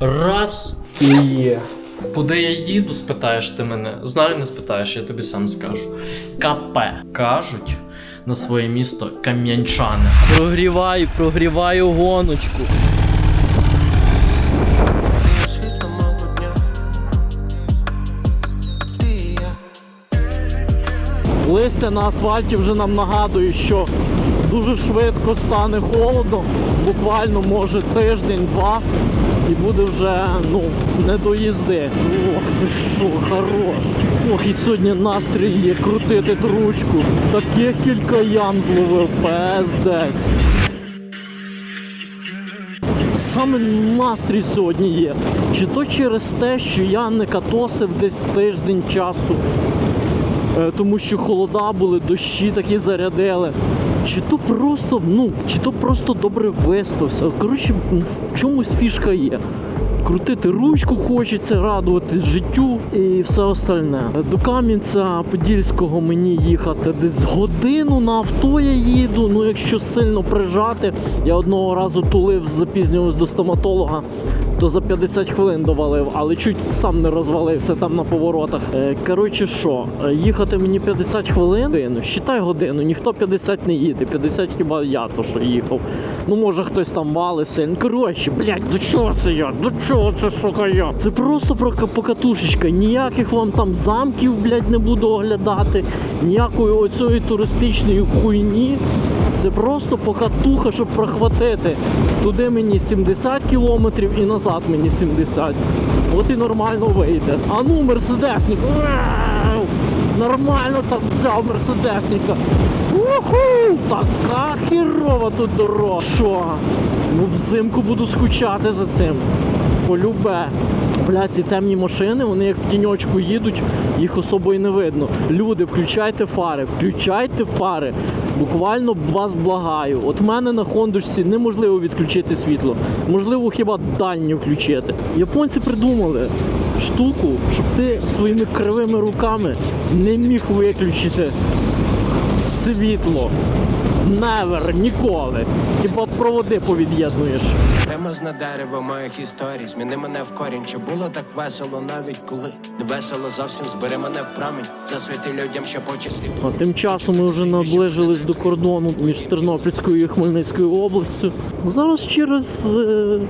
Раз і є. Куди я їду, спитаєш ти мене. Знаю, не спитаєш, я тобі сам скажу. КП. Кажуть на своє місто Кам'янчани. Прогріваю, прогріваю гоночку. Листя на асфальті вже нам нагадує, що дуже швидко стане холодно, буквально може тиждень-два, і буде вже ну, не до їзди. Ох, ти що, хорош. Ох, і сьогодні настрій є крутити ту ручку. Таких кілька ям зловив, пездець. Саме настрій сьогодні є. Чи то через те, що я не катосив десь тиждень часу, тому що холода були, дощі такі зарядили. Чи то просто, ну, чи то просто добре виспався. Коротше, ну, в чомусь фішка є. Крутити ручку хочеться, радуватись життю і все остальне. До Кам'янця Подільського мені їхати десь годину на авто я їду. Ну, якщо сильно прижати, я одного разу тулив, запізнювався до стоматолога, то за 50 хвилин довалив, але чуть сам не розвалився там на поворотах. Е, Коротше, що, е, їхати мені 50 хвилин, считай годину, ніхто 50 не їде, 50 хіба я то, що їхав. Ну, може хтось там вали сильно. Коротше, блядь, до чого це я? До чого це, сука, я? Це просто про покатушечка. Ніяких вам там замків, блядь, не буду оглядати, ніякої оцієї туристичної хуйні. Це просто покатуха, щоб прохватити. Туди мені 70 кілометрів і назад мені 70. От і нормально вийде. А ну, мерседесник. Нормально так взяв мерседесника. Уху! Така хірова тут дорога. Що? Ну взимку буду скучати за цим. Полюбе. Бля, ці темні машини, вони як в тіньочку їдуть, їх особо і не видно. Люди, включайте фари, включайте фари. Буквально вас благаю. От мене на хондушці неможливо відключити світло. Можливо, хіба дальню включити. Японці придумали штуку, щоб ти своїми кривими руками не міг виключити світло. Невер, ніколи. Хіба проводи повід'єднуєш. Прямо з на дерево моїх історій. Зміни мене в корінь. Чи було так весело, навіть коли не весело зовсім збери мене в промінь. Засвіти людям, що по числі. А тим часом ми вже наближились до кордону між Тернопільською і Хмельницькою областю. Зараз через е,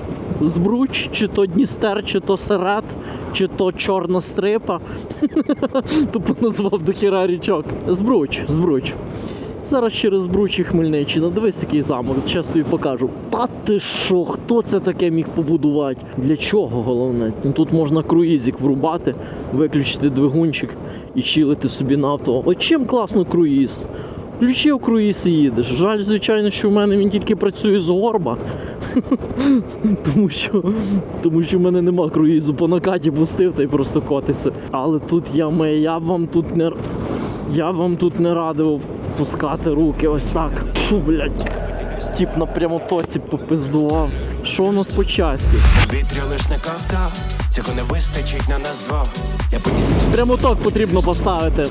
Збруч, чи то Дністер, чи то Серет, чи то Чорна стрипа. Тупо назвав до хіра річок. Збруч, Збруч. Зараз через Збруч і Хмельниччина. Дивись, який замок, чесно тобі покажу. Та ти що, хто це таке міг побудувати? Для чого головне? Ну, Тут можна круїзик врубати, виключити двигунчик і чилити собі на авто. От чим класно круїз? Включив круїз і їдеш. Жаль, звичайно, що в мене він тільки працює з горба. тому, що, тому що в мене нема круїзу. По накаті пустив та й просто котиться. Але тут я я вам тут не. Я вам тут не радив пускати руки ось так. Фу, блядь. Тіп на прямотоці попиздував. Що у нас по часі? Вітря лиш не ковтав. Цього не вистачить на нас двох. Я поділюсь Прямоток потрібно поставити.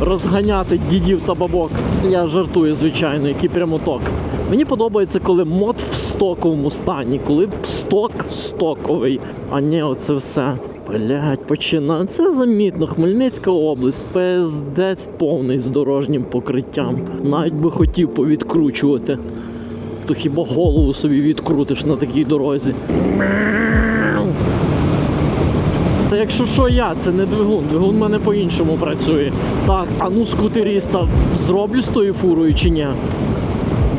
Розганяти дідів та бабок. Я жартую, звичайно, який прямоток. Мені подобається, коли мод в стоковому стані, коли сток стоковий. А не оце все. Блять, починає. Це замітно. Хмельницька область, пиздець повний з дорожнім покриттям. Навіть би хотів повідкручувати. То хіба голову собі відкрутиш на такій дорозі? Це якщо що я, це не двигун. Двигун в мене по-іншому працює. Так, а ну скутеріста зроблю з тою фурою чи ні?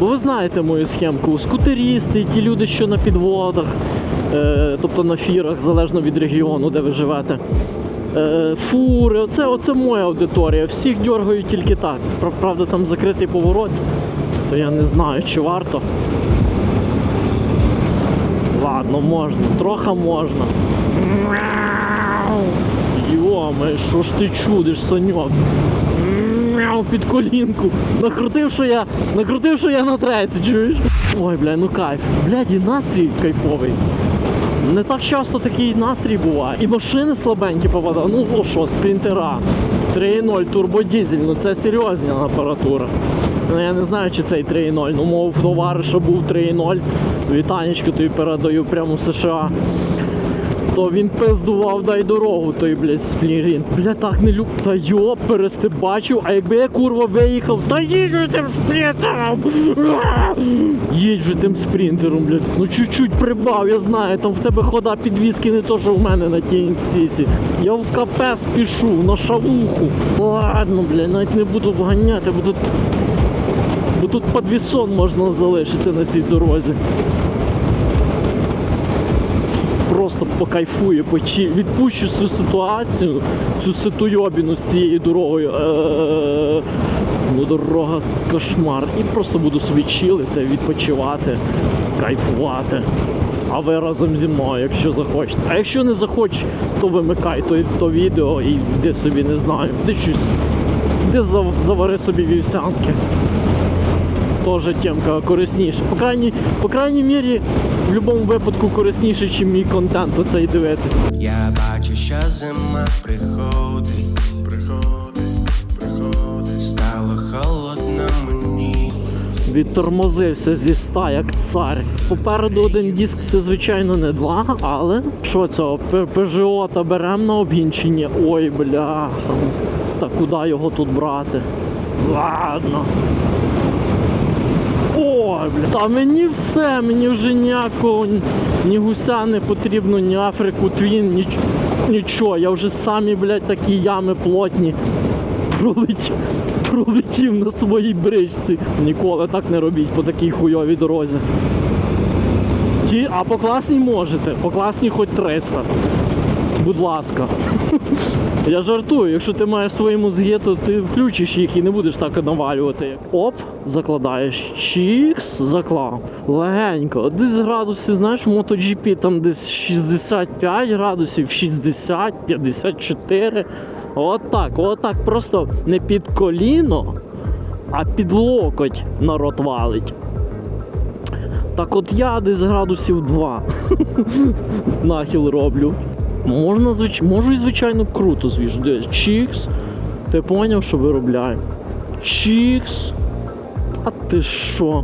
Бо ви знаєте мою схемку. Скутерісти, ті люди, що на підводах, е, тобто на фірах, залежно від регіону, де ви живете. Е, фури, оце, оце моя аудиторія. Всіх дергають тільки так. Правда, там закритий поворот, то я не знаю, чи варто. Ладно, можна, трохи можна. Йоме, що ж ти чудиш, Саньок? Мяу, Під колінку. Накрутив, що я. Накрутив, що я на треці, чуєш? Ой, бля, ну кайф. Блядь, і настрій кайфовий. Не так часто такий настрій буває. І машини слабенькі попадали. Ну о що, спринтера. 3.0 турбодізель, ну це серйозна апаратура. Ну я не знаю, чи цей 3.0. Ну, мов товариша був 3.0. Вітанечко тобі передаю прямо в США. То він пиздував, дай дорогу, той, блядь, сплірін. Бля, так не люб. Та йоп, ти бачив, а якби я курва виїхав, та же тим! Їдь же тим спринтером, блядь. Ну чуть-чуть прибав, я знаю, там в тебе хода підвіски не то, що в мене на тій сісі. Я в КП спішу, на шавуху. Ладно, блядь, навіть не буду вганяти, тут. Бо тут подвісон можна залишити на цій дорозі просто покайфую, почі... відпущу цю ситуацію, цю ситуйобіну з цією дорогою. Е-е-е. Ну, дорога кошмар. І просто буду собі чилити, відпочивати, кайфувати. А ви разом зі мною, якщо захочете. А якщо не захочеш, то вимикай то, то відео і йди собі, не знаю, де щось. Де завари собі вівсянки. Тоже темка корисніша. По крайній, по крайній мірі, в будь-якому випадку корисніше, ніж мій контент оцей дивитись. Я бачу, що зима приходить, приходить, приходить. Стало холодно мені. Відтормозився зі ста, як цар. Попереду один диск це, звичайно, не два, але що це? ПЖО та берем на обгінчення. Ой, бля. Та куди його тут брати? Ладно. Ой, бля. Та мені все, мені вже ніякого ні- ні гуся не потрібно, ні Африку Твін, ніч, нічого. Я вже самі, блядь, такі ями плотні пролетів, пролетів на своїй бричці. Ніколи так не робіть по такій хуйовій дорозі. Ті, а по класній можете, по класній хоч 300. Будь ласка. Я жартую, якщо ти маєш свої мозги, то ти включиш їх і не будеш так навалювати. Оп, закладаєш. Чікс, заклав. Легенько. Десь градусів, знаєш, в MotoGP там десь 65 градусів, 60, 54. Отак, отак. Просто не під коліно, а під локоть народ валить. Так от я десь градусів 2 нахил роблю. Можна, звич... Можу і звичайно круто, звісно. Чікс. Ти поняв, що виробляю? Чікс. А ти що?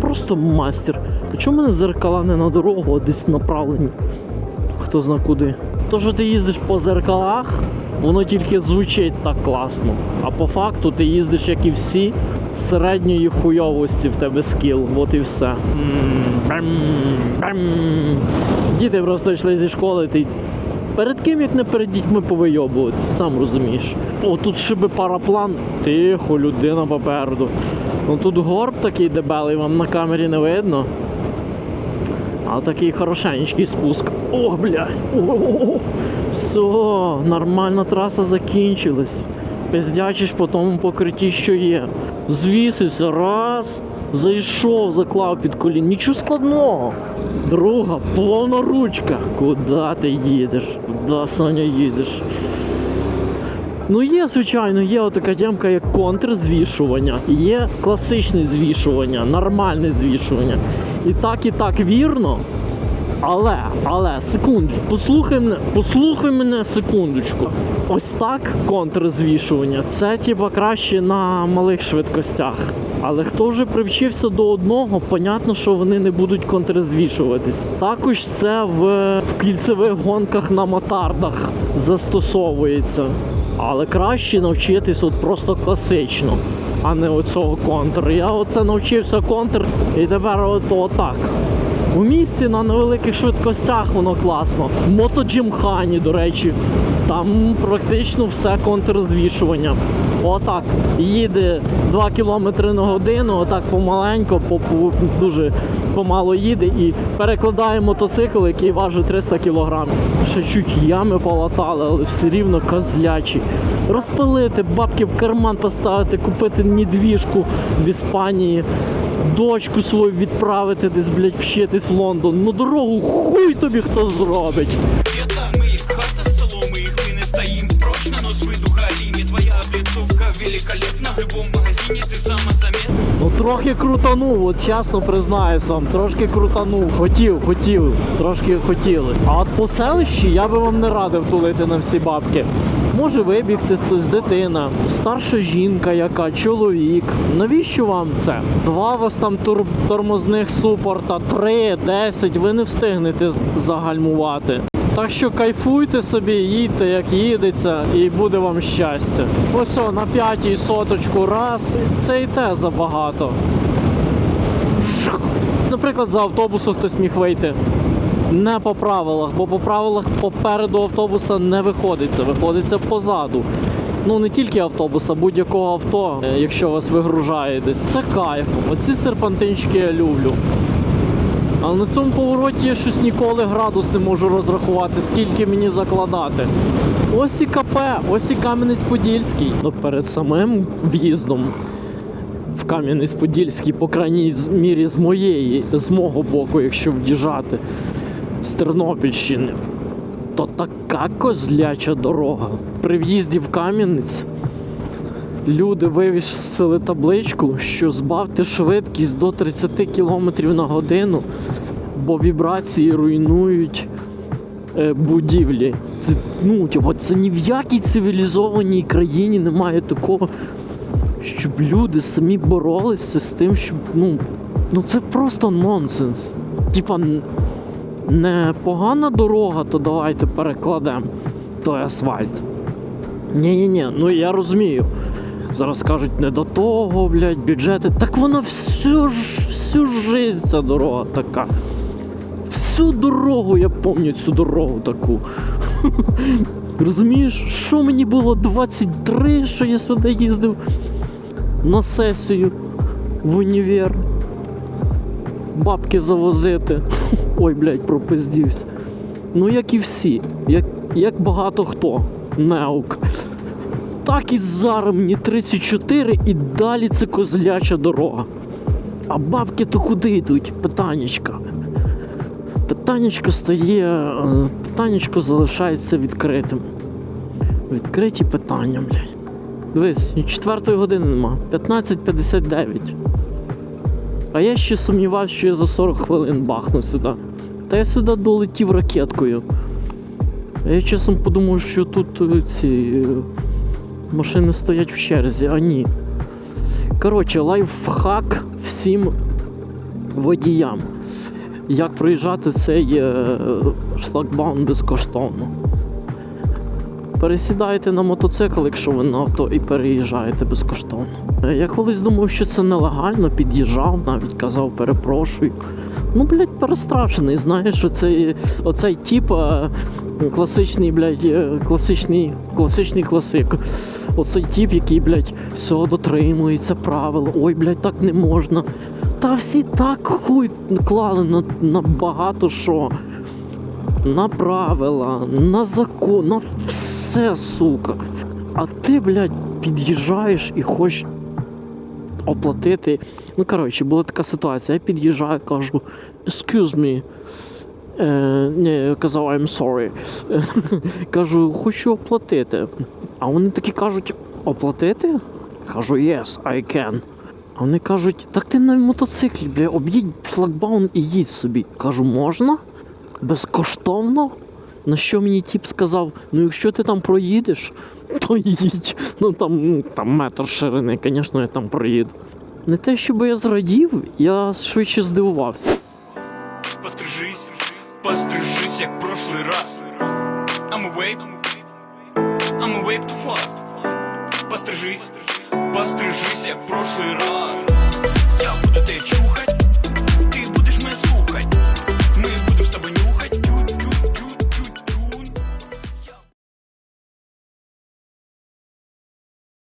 Просто мастер. А чому мене зеркала не на дорогу, а десь направлені? Хто зна куди. То, що ти їздиш по зеркалах, воно тільки звучить так класно. А по факту ти їздиш, як і всі, з середньої хуйовості в тебе скіл. От і все. Діти просто йшли зі школи, ти Перед ким, як не перед дітьми повийобуватись, сам розумієш. О, тут шиби параплан, тихо, людина попереду. Ну тут горб такий дебелий, вам на камері не видно. А такий хорошенький спуск. О, блядь. О-о-о. Все, нормальна траса закінчилась. Пиздячиш по тому покритті, що є. Звісився, раз, зайшов, заклав під колін. Нічого складного. Друга, повна ручка. Куди ти їдеш? Куди Саня їдеш? Ну, є, звичайно, є отака тямка, як контрзвішування, є класичне звішування, нормальне звішування. І так, і так вірно. Але, але, секундочку, послухай мене, послухай мене секундочку. Ось так контрзвішування. Це типа краще на малих швидкостях. Але хто вже привчився до одного, понятно, що вони не будуть контрзвішуватись. Також це в, в кільцевих гонках на мотардах застосовується. Але краще навчитись от просто класично, а не оцього контр. Я оце навчився контр, і тепер от отак. У місті на невеликих швидкостях воно класно. Мотоджимхані, до речі, там практично все контрзвішування. Отак. Їде 2 км на годину, отак помаленько, по, по- дуже помало їде і перекладає мотоцикл, який важить 300 кг. Ще чуть ями полатали, але все рівно козлячі. Розпилити, бабки в карман поставити, купити недвіжку в Іспанії дочку свою відправити десь, блядь, вчитись в Лондон. Ну дорогу хуй тобі хто зробить. Это мы, хата соломы, и мы не стоим прочно, но с виду халими Твоя облицовка великолепна, в любом магазине ты самозаметна Ну трохи крутанув, от чесно признаюсь вам, трошки крутанув. Хотів, хотів, трошки хотіли. А от по селищі я би вам не радив тулити на всі бабки. Може вибігти хтось, дитина, старша жінка, яка, чоловік. Навіщо вам це? Два вас там тур- тормозних супорта, три, десять, ви не встигнете загальмувати. Так що кайфуйте собі, їдьте, як їдеться, і буде вам щастя. Ось о, на п'ятій соточку раз. Це і те забагато. Наприклад, за автобусу хтось міг вийти. Не по правилах, бо по правилах попереду автобуса не виходиться, виходиться позаду. Ну не тільки автобуса, будь-якого авто, е, якщо вас вигружає десь. Це кайф. Оці серпантинчики я люблю. Але на цьому повороті я щось ніколи градус не можу розрахувати, скільки мені закладати. Ось і КП, ось і Кам'янець-Подільський. Ну, перед самим в'їздом в Кам'янець-Подільський, по крайній мірі з моєї, з мого боку, якщо в'їжджати з Тернопільщини, то така козляча дорога. При в'їзді в Кам'янець люди вивісили табличку, що збавте швидкість до 30 км на годину, бо вібрації руйнують е, будівлі. Це, ну, типу, це ні в якій цивілізованій країні немає такого, щоб люди самі боролися з тим, щоб. Ну, ну це просто нонсенс. Типа, не погана дорога, то давайте перекладемо той асфальт. Ні-ні-ні, ну я розумію. Зараз кажуть, не до того, блядь, бюджети. Так вона всю всю жизнь ця дорога така. Всю дорогу я пам'ятаю цю дорогу таку. Розумієш, що мені було 23, що я сюди їздив на сесію в універ. Бабки завозити. Ой, блядь, пропиздівся. Ну, як і всі, як, як багато хто. Неук. Так і зараз мені 34 і далі це козляча дорога. А бабки то куди йдуть? Питаннячка. Питаннячко стає. Питаннячко залишається відкритим. Відкриті питання, блядь. Дивись, і четвертої години нема. 15.59. А я ще сумнівався, що я за 40 хвилин бахну сюди. Та я сюди долетів ракеткою. А я часом подумав, що тут е, ці е, машини стоять в черзі, а ні. Коротше, лайфхак всім водіям. Як проїжджати цей е, шлагбаум безкоштовно. Пересідайте на мотоцикл, якщо ви на авто, і переїжджаєте безкоштовно. Я колись думав, що це нелегально, під'їжджав, навіть казав перепрошую. Ну, блядь, перестрашений, знаєш, оцей, оцей тип е, класичний, блядь, е, класичний, класичний класик. Оцей тип, який, блядь, все дотримується правил. Ой, блядь, так не можна. Та всі так хуй клали на, на багато що. На правила, на закон, на все, сука. А ти, блядь, під'їжджаєш і хочеш оплатити. Ну, коротше, була така ситуація. Я під'їжджаю, кажу, excuse me. Е, я казав, I'm sorry. кажу, хочу оплатити. А вони такі кажуть, оплатити? Кажу, yes, I can. А вони кажуть, так ти на мотоциклі, бля, об'їдь шлагбаум і їдь собі. Кажу, можна? Безкоштовно? На що мені тіп сказав: ну якщо ти там проїдеш, то їдь. Ну там, там метр ширини, звісно, я там проїду. Не те, щоб я зрадів, я швидше здивувався. Пострижись, пострижись, як прошлый раз I'm a I'm a too fast Пострижись, пострижись, як прошлый раз Я буду тебе чухать,